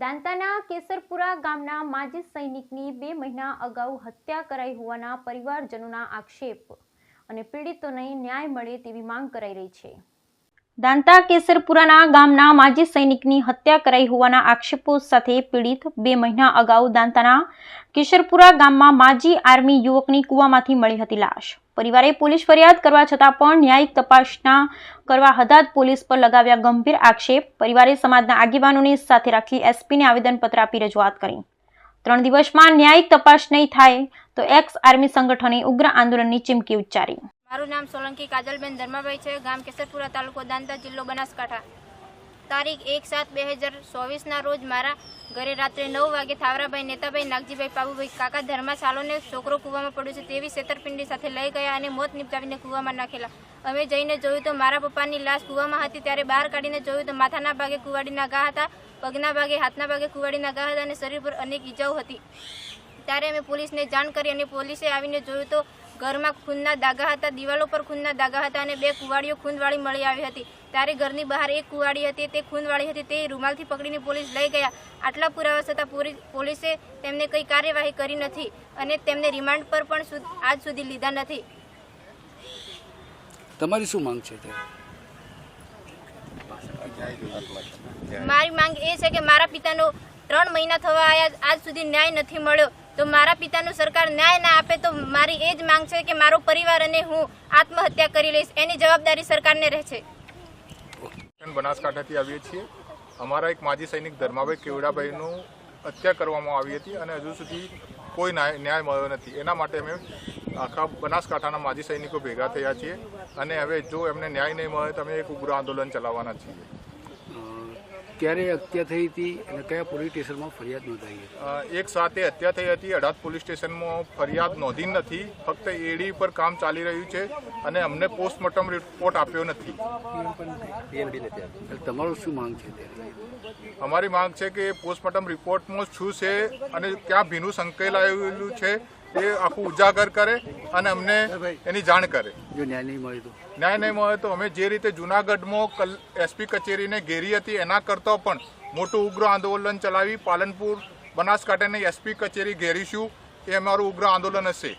દાંતાના કેસરપુરા ગામના માજી સૈનિકની બે મહિના અગાઉ હત્યા કરાઈ હોવાના પરિવારજનોના આક્ષેપ અને પીડિતોને ન્યાય મળે તેવી માંગ કરાઈ રહી છે. દાંતા કેસરપુરાના ગામના માજી સૈનિકની હત્યા કરાઈ હોવાના આક્ષેપો સાથે પીડિત બે મહિના અગાઉ દાંતાના કેસરપુરા ગામમાં માજી આર્મી યુવકની કૂવામાંથી મળી હતી લાશ. પરિવારે પોલીસ ફરિયાદ કરવા છતાં પણ ન્યાયિક તપાસના કરવા હદાદ પોલીસ પર લગાવ્યા ગંભીર આક્ષેપ. પરિવારે સમાજના આગેવાનોને સાથે રાખી એસપીને આવેદનપત્ર આપી રજૂઆત કરી. ત્રણ દિવસમાં ન્યાયિક તપાસ નહીં થાય તો એક્સ આર્મી સંગઠને ઉગ્ર આંદોલનની ચીમકી ઉચ્ચારી. મારું નામ સોલંકી કાજલબેન ધર્માભાઈ છે. ગામ કેસરપુરા તાલુકો દાંતા જિલ્લો બનાસકાંઠા. તારીખ એક સાત બે હજાર ચોવીસના રોજ મારા ઘરે રાત્રે નવ વાગે થાવરાભાઈ, નેતાભાઈ, નાગજીભાઈ, પાબુભાઈ કાકા ધર્મા સાલોને છોકરો કૂવામાં પડ્યો છે તેવી છેતરપિંડી સાથે લઈ ગયા અને મોત નિપજાવીને કૂવામાં નાખેલા. અમે જઈને જોયું તો મારા પપ્પાની લાશ કૂવામાં હતી, ત્યારે બહાર કાઢીને જોયું તો માથાના ભાગે કુવાડીના ઘા હતા, પગના ભાગે, હાથના ભાગે કુવાડીના ઘા હતા અને શરીર પર અનેક ઈજાઓ હતી. ત્યારે અમે પોલીસને જાણ કરી અને પોલીસે આવીને જોયું તો ઘરમાં ખૂનના દાગા હતા દિવાલો પર ખૂનના દાગા હતા અને બે કુવાડીઓ ખૂનવાળી મળી આવી હતી. ત્યારે ઘરની બહાર એક કુવાડી હતી તે ખૂનવાળી હતી તે રૂમાલથી પકડીને પોલીસ લઈ ગયા. આટલા પુરાવા છતાં પોરી- પોલીસે તેમને કંઈ કાર્યવાહી કરી નથી અને તેમને રિમાન્ડ પર પણ આજ સુધી લીધા નથી. તમારી શું માંગ છે તે? મારી માંગ એ છે કે મારા પિતાનો ત્રણ મહિના થવા આયા આજ સુધી ન્યાય નથી મળ્યો. તો મારા પિતાનું સરકાર ન્યાય ના આપે તો મારી એ જ માંગ છે કે મારો પરિવાર અને હું આત્મહત્યા કરી લઈશ. એની જવાબદારી સરકારને રહેશે બનાસકાંઠાથી આવીએ છીએ. અમારા એક માજી સૈનિક ધર્માભાઈ કેવડાભાઈનું હત્યા કરવામાં આવી હતી અને હજુ સુધી કોઈ ન્યાય મળ્યો નથી. એના માટે અમે આખા બનાસકાંઠાના માજી સૈનિકો ભેગા થયા છીએ અને હવે જો એમને ન્યાય નહીં મળે તો અમે એક ઉગ્ર આંદોલન ચલાવવાના છીએ. ક્યારે હત્યા થઈ હતી અને કયા પોલીસ સ્ટેશનમાં ફરિયાદ નોંધાઈ હતી? એક સાથે હત્યા થઈ હતી. અડાદ પોલીસ સ્ટેશનમાં ફરિયાદ નોંધી નથી. ફક્ત એડી પર કામ ચાલી રહ્યું છે અને અમને પોસ્ટમોર્ટમ રિપોર્ટ આપ્યો નથી. તમારું શું માંગ છે અમારી માંગ છે કે પોસ્ટમોર્ટમ રિપોર્ટમાં શું છે અને ક્યાં ભીનું સંકેલાયેલું છે તે આખું ઉજાગર કરે અને અમને એની જાણ કરે. જો ન્યાય નહીં મળે તો. ન્યાય નહીં મળે તો અમે જે રીતે જુનાગઢમાં કલ એસપી કચેરીને ઘેરી હતી એના કરતાં પણ મોટું ઉગ્ર આંદોલન ચલાવી પાલનપુર બનાસકાંઠાની એસપી કચેરી ઘેરીશું એ અમારું ઉગ્ર આંદોલન હશે.